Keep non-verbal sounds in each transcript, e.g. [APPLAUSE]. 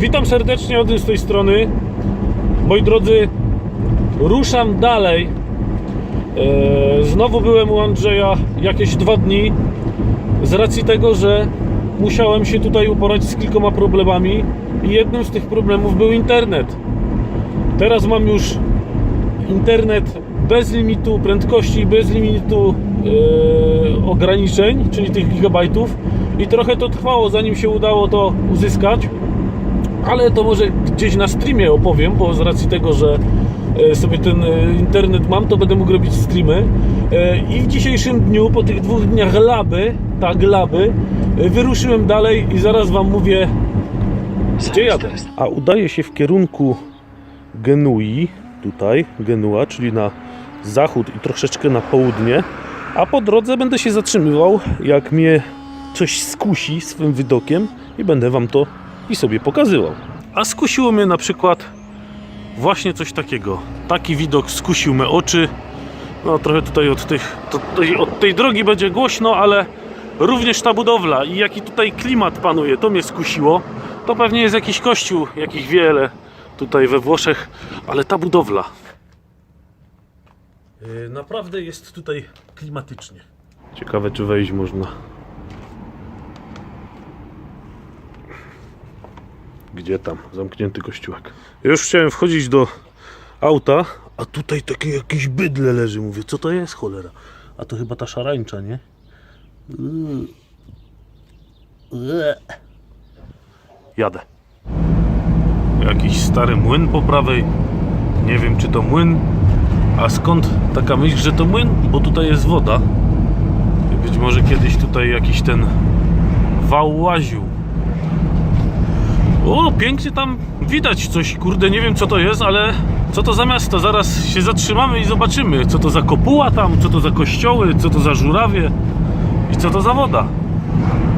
Witam serdecznie Odyn z tej strony. Moi drodzy, ruszam dalej. E, Znowu byłem u Andrzeja jakieś dwa dni. Z racji tego, że musiałem się tutaj uporać z kilkoma problemami i jednym z tych problemów był internet. Teraz mam już internet bez limitu prędkości, bez limitu e, ograniczeń, czyli tych gigabajtów i trochę to trwało zanim się udało to uzyskać ale to może gdzieś na streamie opowiem, bo z racji tego, że e, sobie ten e, internet mam, to będę mógł robić streamy. E, I w dzisiejszym dniu, po tych dwóch dniach laby, tak laby, wyruszyłem dalej i zaraz Wam mówię, gdzie jadę. A udaję się w kierunku Genui, tutaj Genua, czyli na zachód i troszeczkę na południe, a po drodze będę się zatrzymywał, jak mnie coś skusi swym widokiem i będę Wam to i sobie pokazywał. A skusiło mnie na przykład właśnie coś takiego. Taki widok skusił me oczy. No trochę tutaj od, tych, tutaj od tej drogi będzie głośno, ale również ta budowla i jaki tutaj klimat panuje, to mnie skusiło. To pewnie jest jakiś kościół, jakich wiele tutaj we Włoszech, ale ta budowla. Yy, Naprawdę jest tutaj klimatycznie. Ciekawe, czy wejść można. Gdzie tam? Zamknięty kościółek. Już chciałem wchodzić do auta, a tutaj takie jakieś bydle leży. Mówię, co to jest cholera? A to chyba ta szarańcza, nie? Jadę. Jakiś stary młyn po prawej. Nie wiem, czy to młyn. A skąd taka myśl, że to młyn? Bo tutaj jest woda. Być może kiedyś tutaj jakiś ten wał łaził. O, pięknie tam widać coś, kurde, nie wiem co to jest, ale co to za miasto? Zaraz się zatrzymamy i zobaczymy, co to za kopuła tam, co to za kościoły, co to za żurawie i co to za woda.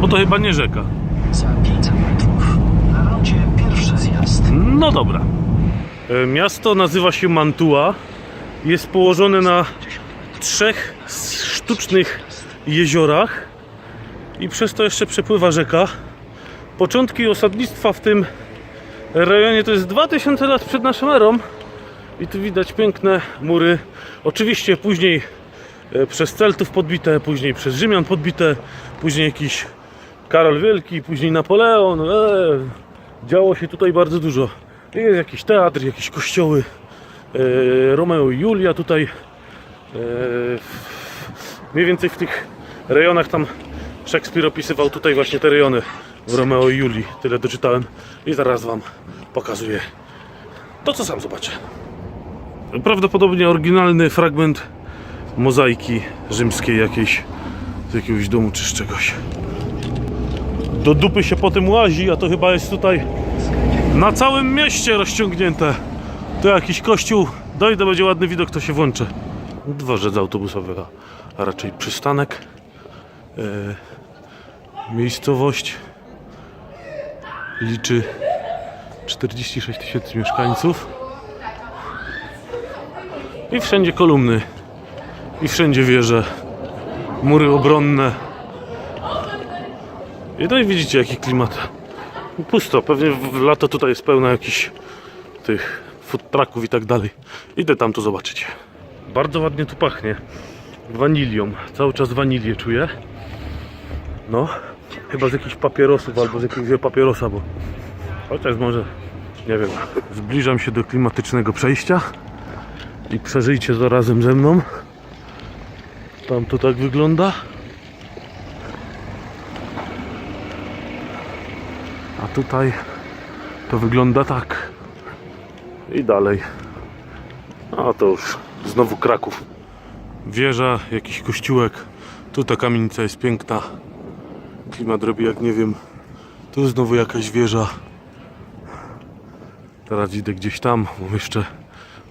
Bo to chyba nie rzeka. Za 500 metrów na rondzie pierwszy zjazd. No dobra. E, Miasto nazywa się Mantua. Jest położone na trzech sztucznych jeziorach i przez to jeszcze przepływa rzeka. Początki osadnictwa w tym rejonie to jest 2000 lat przed naszą erą i tu widać piękne mury. Oczywiście później e, przez Celtów podbite, później przez Rzymian podbite, później jakiś Karol Wielki, później Napoleon. E, działo się tutaj bardzo dużo. Jest jakiś teatr, jakieś kościoły. E, Romeo i Julia tutaj. E, mniej więcej w tych rejonach tam Szekspir opisywał tutaj właśnie te rejony w Romeo i Julii. Tyle doczytałem i zaraz Wam pokazuję to, co sam zobaczę. Prawdopodobnie oryginalny fragment mozaiki rzymskiej jakiejś z jakiegoś domu czy z czegoś. Do dupy się potem łazi, a to chyba jest tutaj na całym mieście rozciągnięte. To jakiś kościół. Dojdę, będzie ładny widok, to się włączę. Dworzec autobusowy, a raczej przystanek. E, miejscowość liczy 46 tysięcy mieszkańców. I wszędzie kolumny. I wszędzie wieże. Mury obronne. I no i widzicie jaki klimat. Pusto, pewnie w lato tutaj jest pełno jakichś tych food trucków i tak dalej. Idę tam to zobaczyć. Bardzo ładnie tu pachnie. Wanilią. Cały czas wanilię czuję. No, chyba z jakichś papierosów albo z jakiegoś papierosa, bo chociaż może, nie wiem, zbliżam się do klimatycznego przejścia i przeżyjcie to razem ze mną. Tam to tak wygląda. A tutaj to wygląda tak. I dalej. A to już znowu Kraków. Wieża, jakiś kościółek. Tu ta kamienica jest piękna. Klimat robi jak nie wiem. Tu znowu jakaś wieża. Teraz idę gdzieś tam. Mam jeszcze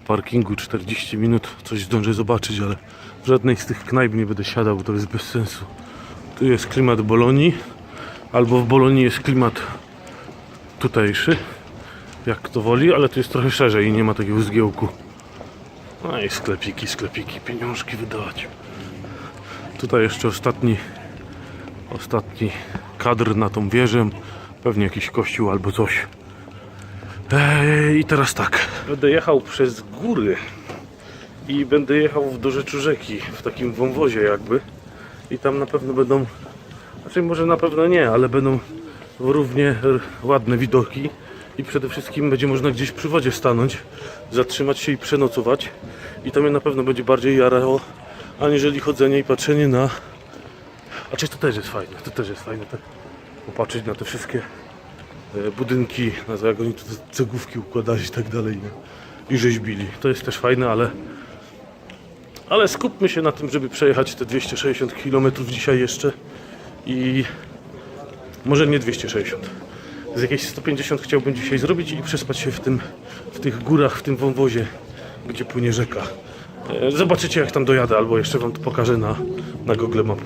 parkingu 40 minut. Coś zdążę zobaczyć, ale w żadnej z tych knajp nie będę siadał, bo to jest bez sensu. Tu jest klimat Bolonii. Albo w Bolonii jest klimat tutejszy, jak kto woli, ale tu jest trochę szerzej i nie ma takiego zgiełku. No i sklepiki, sklepiki, pieniążki wydawać. Tutaj jeszcze ostatni, ostatni kadr na tą wieżę. Pewnie jakiś kościół albo coś. Ej, I teraz tak. Będę jechał przez góry i będę jechał do rzeczu rzeki w takim wąwozie jakby. I tam na pewno będą, znaczy może na pewno nie, ale będą równie ładne widoki i przede wszystkim będzie można gdzieś przy wodzie stanąć, zatrzymać się i przenocować. I to mnie na pewno będzie bardziej jarało, aniżeli chodzenie i patrzenie na... Czy to też jest fajne, to też jest fajne, tak popatrzeć na te wszystkie e, budynki, na to jak oni tu te cegłówki układali i tak dalej nie? i rzeźbili. To jest też fajne, ale ale skupmy się na tym, żeby przejechać te 260 km dzisiaj jeszcze i może nie 260. Z jakieś 150 chciałbym dzisiaj zrobić i przespać się w, tym, w tych górach, w tym wąwozie, gdzie płynie rzeka. E, Zobaczycie jak tam dojadę, albo jeszcze wam to pokażę na, na Google Map.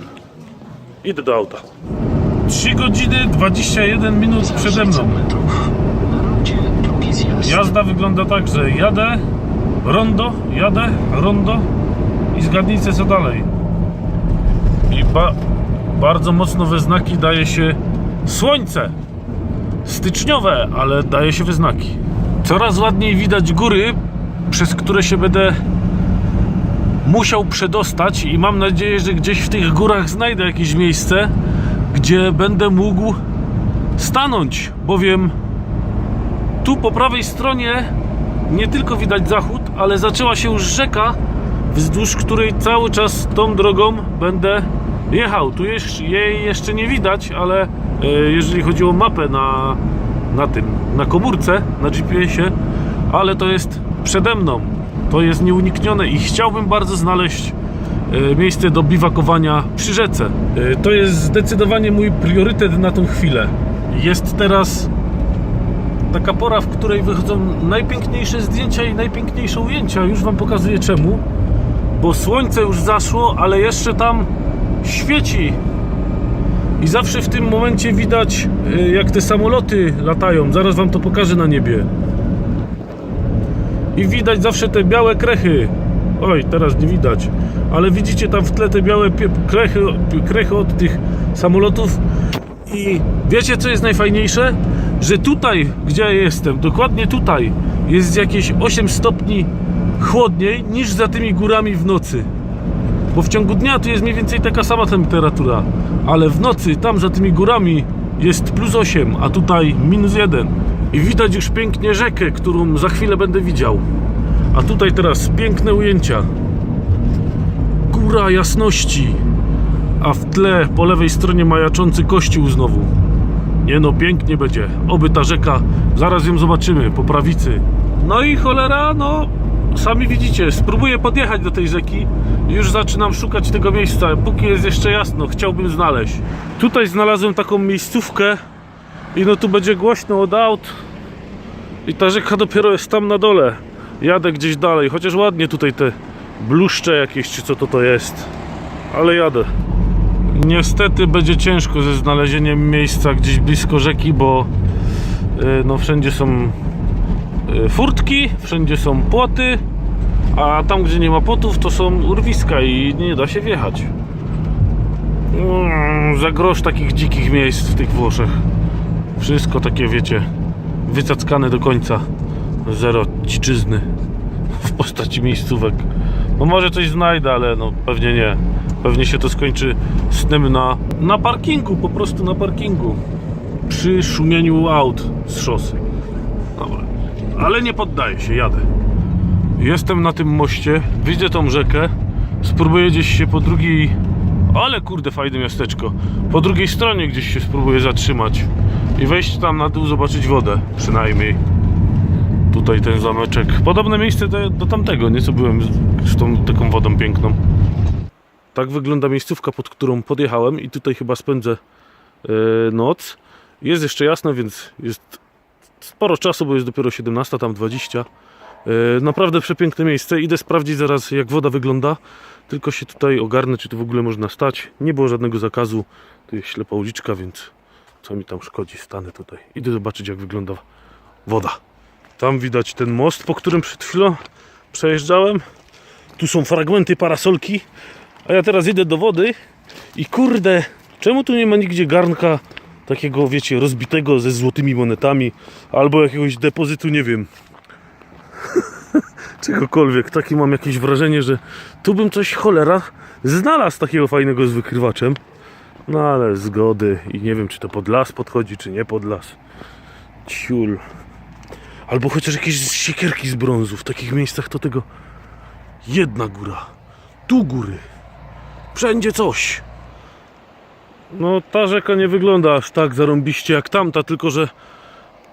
Idę do auta. 3 godziny 21 minut przede mną. Jazda wygląda tak, że jadę, rondo, jadę, rondo i zgadnijcie co dalej. I ba bardzo mocno we znaki daje się słońce. Styczniowe, ale daje się we znaki. Coraz ładniej widać góry, przez które się będę musiał przedostać i mam nadzieję, że gdzieś w tych górach znajdę jakieś miejsce, gdzie będę mógł stanąć, bowiem tu po prawej stronie nie tylko widać zachód, ale zaczęła się już rzeka, wzdłuż której cały czas tą drogą będę jechał. Tu jej jeszcze nie widać, ale e, jeżeli chodzi o mapę na, na tym, na komórce, na GPS-ie, ale to jest przede mną. To jest nieuniknione i chciałbym bardzo znaleźć e, miejsce do biwakowania przy rzece. E, To jest zdecydowanie mój priorytet na tą chwilę. Jest teraz taka pora, w której wychodzą najpiękniejsze zdjęcia i najpiękniejsze ujęcia. Już Wam pokazuję czemu. Bo słońce już zaszło, ale jeszcze tam świeci. I zawsze w tym momencie widać, y, jak te samoloty latają. Zaraz Wam to pokażę na niebie. I widać zawsze te białe krechy. Oj, teraz nie widać. Ale widzicie tam w tle te białe krechy, krechy od tych samolotów. I wiecie co jest najfajniejsze? Że tutaj, gdzie ja jestem, dokładnie tutaj, jest jakieś 8 stopni chłodniej niż za tymi górami w nocy. Bo w ciągu dnia tu jest mniej więcej taka sama temperatura, ale w nocy tam za tymi górami jest plus 8, a tutaj minus 1. I widać już pięknie rzekę, którą za chwilę będę widział. A tutaj teraz piękne ujęcia. Góra jasności a w tle po lewej stronie majaczący kościół znowu. Nie no, pięknie będzie. Oby ta rzeka, zaraz ją zobaczymy po prawicy. No i cholera, no sami widzicie, spróbuję podjechać do tej rzeki. Już zaczynam szukać tego miejsca. Póki jest jeszcze jasno, chciałbym znaleźć. Tutaj znalazłem taką miejscówkę i no tu będzie głośno od aut. I ta rzeka dopiero jest tam na dole. Jadę gdzieś dalej, chociaż ładnie tutaj te bluszcze jakieś, czy co to to jest. Ale jadę. Niestety będzie ciężko ze znalezieniem miejsca gdzieś blisko rzeki, bo y, no wszędzie są y, furtki, wszędzie są płoty, a tam gdzie nie ma płotów to są urwiska i nie da się wjechać. Mm, za grosz takich dzikich miejsc w tych Włoszech. Wszystko takie wiecie, wycackane do końca. Zero dziczyzny w postaci miejscówek. No może coś znajdę, ale no pewnie nie. Pewnie się to skończy snem na, na parkingu, po prostu na parkingu. Przy szumieniu aut z szosy. Dobra. Ale nie poddaję się, jadę. Jestem na tym moście, widzę tą rzekę. Spróbuję gdzieś się po drugiej. Ale kurde, fajne miasteczko. Po drugiej stronie gdzieś się spróbuję zatrzymać i wejść tam na dół, zobaczyć wodę. Przynajmniej tutaj ten zameczek. Podobne miejsce do, do tamtego, nie co byłem z, tą taką wodą piękną. Tak wygląda miejscówka, pod którą podjechałem i tutaj chyba spędzę e, noc. Jest jeszcze jasno, więc jest sporo czasu, bo jest dopiero 17, tam 20. E, naprawdę przepiękne miejsce. Idę sprawdzić zaraz jak woda wygląda. Tylko się tutaj ogarnę, czy tu w ogóle można stać. Nie było żadnego zakazu. Tu jest ślepa uliczka, więc co mi tam szkodzi, stanę tutaj. Idę zobaczyć jak wygląda woda. Tam widać ten most, po którym przed chwilą przejeżdżałem. Tu są fragmenty parasolki. A ja teraz idę do wody i kurde, czemu tu nie ma nigdzie garnka takiego, wiecie, rozbitego ze złotymi monetami, albo jakiegoś depozytu, nie wiem, [LAUGHS] czegokolwiek. Takie mam jakieś wrażenie, że tu bym coś cholera znalazł takiego fajnego z wykrywaczem. No ale zgody i nie wiem, czy to pod las podchodzi, czy nie pod las. Ciul. Albo chociaż jakieś siekierki z brązu. W takich miejscach to tego jedna góra. Tu góry. Wszędzie coś. No ta rzeka nie wygląda aż tak zarąbiście jak tamta, tylko że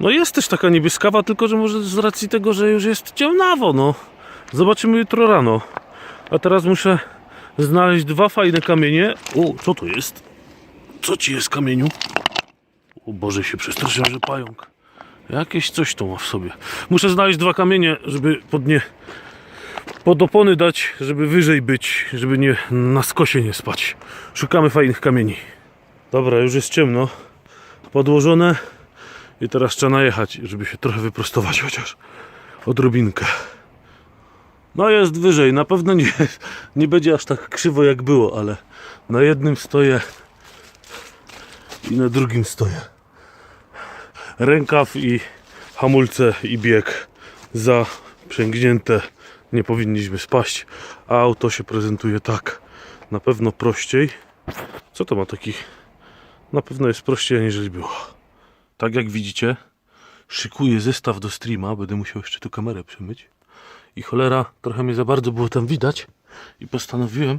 no jest też taka niebieskawa, tylko że może z racji tego, że już jest ciemnawo, no. Zobaczymy jutro rano. A teraz muszę znaleźć dwa fajne kamienie. O, co to jest? Co ci jest kamieniu? O Boże, się przestraszyłem, że pająk. Jakieś coś to ma w sobie. Muszę znaleźć dwa kamienie, żeby pod nie pod opony dać, żeby wyżej być, żeby nie na skosie nie spać. Szukamy fajnych kamieni. Dobra, już jest ciemno. Podłożone. I teraz trzeba najechać, żeby się trochę wyprostować chociaż odrobinkę. No jest wyżej, na pewno nie, nie będzie aż tak krzywo jak było, ale na jednym stoję i na drugim stoję. Rękaw i hamulce i bieg zaprzęgnięte. Nie powinniśmy spaść, a auto się prezentuje tak. Na pewno prościej. Co to ma takich? Na pewno jest prościej aniżeli było. Tak jak widzicie, szykuję zestaw do streama. Będę musiał jeszcze tu kamerę przemyć. I cholera, trochę mnie za bardzo było tam widać. I postanowiłem,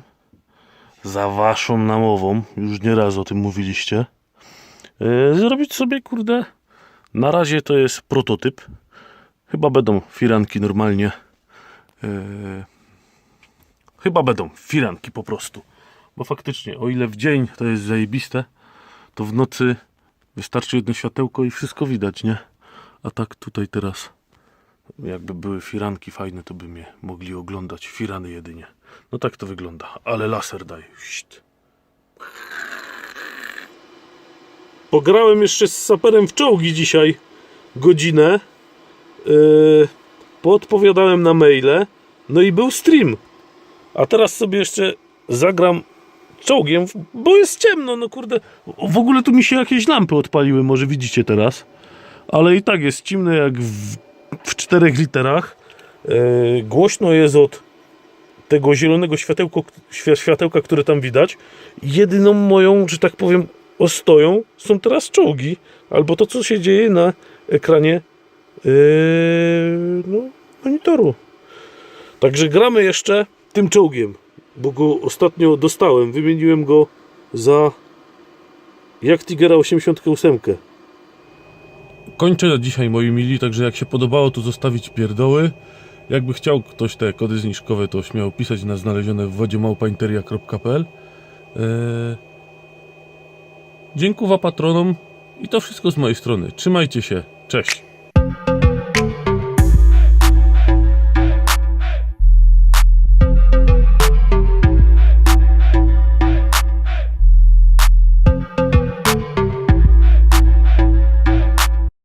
za waszą namową, już nieraz o tym mówiliście, zrobić sobie, kurde, na razie to jest prototyp. Chyba będą firanki normalnie. Yy, chyba będą firanki po prostu. Bo faktycznie, o ile w dzień to jest zajebiste, to w nocy wystarczy jedno światełko i wszystko widać, nie? A tak tutaj teraz, jakby były firanki fajne, to by mnie mogli oglądać. Firany jedynie. No tak to wygląda, ale laser daje. Pograłem jeszcze z saperem w czołgi dzisiaj godzinę. Yy, poodpowiadałem na maile. No i był stream. A teraz sobie jeszcze zagram czołgiem, bo jest ciemno, no kurde. W ogóle tu mi się jakieś lampy odpaliły, może widzicie teraz. Ale i tak jest ciemno jak w, w czterech literach. Yy, głośno jest od tego zielonego światełko, światełka, które tam widać. Jedyną moją, że tak powiem, ostoją są teraz czołgi. Albo to, co się dzieje na ekranie yy, no, monitoru. Także gramy jeszcze tym czołgiem, bo go ostatnio dostałem. Wymieniłem go za jak Tigera 88. Kończę dzisiaj moi mili, także jak się podobało to zostawić pierdoły. Jakby chciał ktoś te kody zniżkowe to śmiało pisać na znalezione w wodzie małpainteria.pl eee... Dziękuję patronom i to wszystko z mojej strony. Trzymajcie się. Cześć.